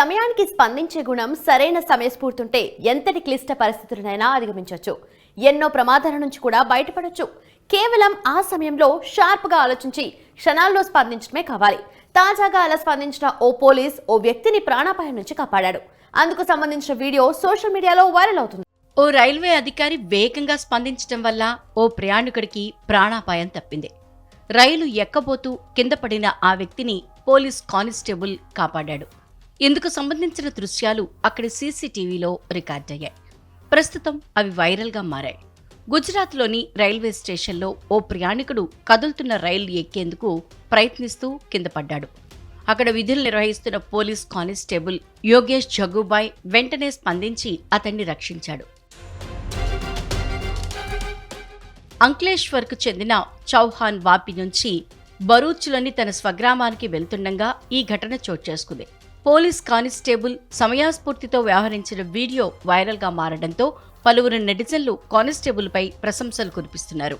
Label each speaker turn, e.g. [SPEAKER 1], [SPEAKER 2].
[SPEAKER 1] సమయానికి స్పందించే గుణం సరైన సమయస్ఫూర్తుంటే ఎంతటి క్లిష్ట పరిస్థితులనైనా అధిగమించవచ్చు. ఎన్నో ప్రమాదాల నుంచి కూడా బయటపడొచ్చు. కేవలం ఆ సమయంలో షార్ప్గా ఆలోచించి క్షణాల్లో స్పందించడమే కావాలి. తాజాగా అలా స్పందించిన ఓ పోలీస్ ఓ వ్యక్తిని ప్రాణాపాయం నుంచి కాపాడాడు. అందుకు సంబంధించిన వీడియో సోషల్ మీడియాలో వైరల్ అవుతుంది.
[SPEAKER 2] ఓ రైల్వే అధికారి వేగంగా స్పందించడం వల్ల ఓ ప్రయాణికుడికి ప్రాణాపాయం తప్పింది. రైలు ఎక్కబోతూ కింద పడిన ఆ వ్యక్తిని పోలీస్ కానిస్టేబుల్ కాపాడాడు. ఇందుకు సంబంధించిన దృశ్యాలు అక్కడి సీసీటీవీలో రికార్డయ్యాయి. ప్రస్తుతం అవి వైరల్గా మారాయి. గుజరాత్లోని రైల్వే స్టేషన్లో ఓ ప్రయాణికుడు కదులుతున్న రైలు ఎక్కేందుకు ప్రయత్నిస్తూ కింద పడ్డాడు. అక్కడ విధులు నిర్వహిస్తున్న పోలీస్ కానిస్టేబుల్ యోగేష్ జగ్గుబాయ్ వెంటనే స్పందించి అతన్ని రక్షించాడు. అంక్లేశ్వర్కు చెందిన చౌహాన్ వాపి నుంచి బరూచ్లోని తన స్వగ్రామానికి వెళ్తుండగా ఈ ఘటన చోటు చేసుకుంది. పోలీస్ కానిస్టేబుల్ సమయాస్ఫూర్తితో వ్యవహరించిన వీడియో వైరల్గా మారడంతో పలువురు నెటిజన్లు కానిస్టేబుల్పై ప్రశంసలు కురిపిస్తున్నారు.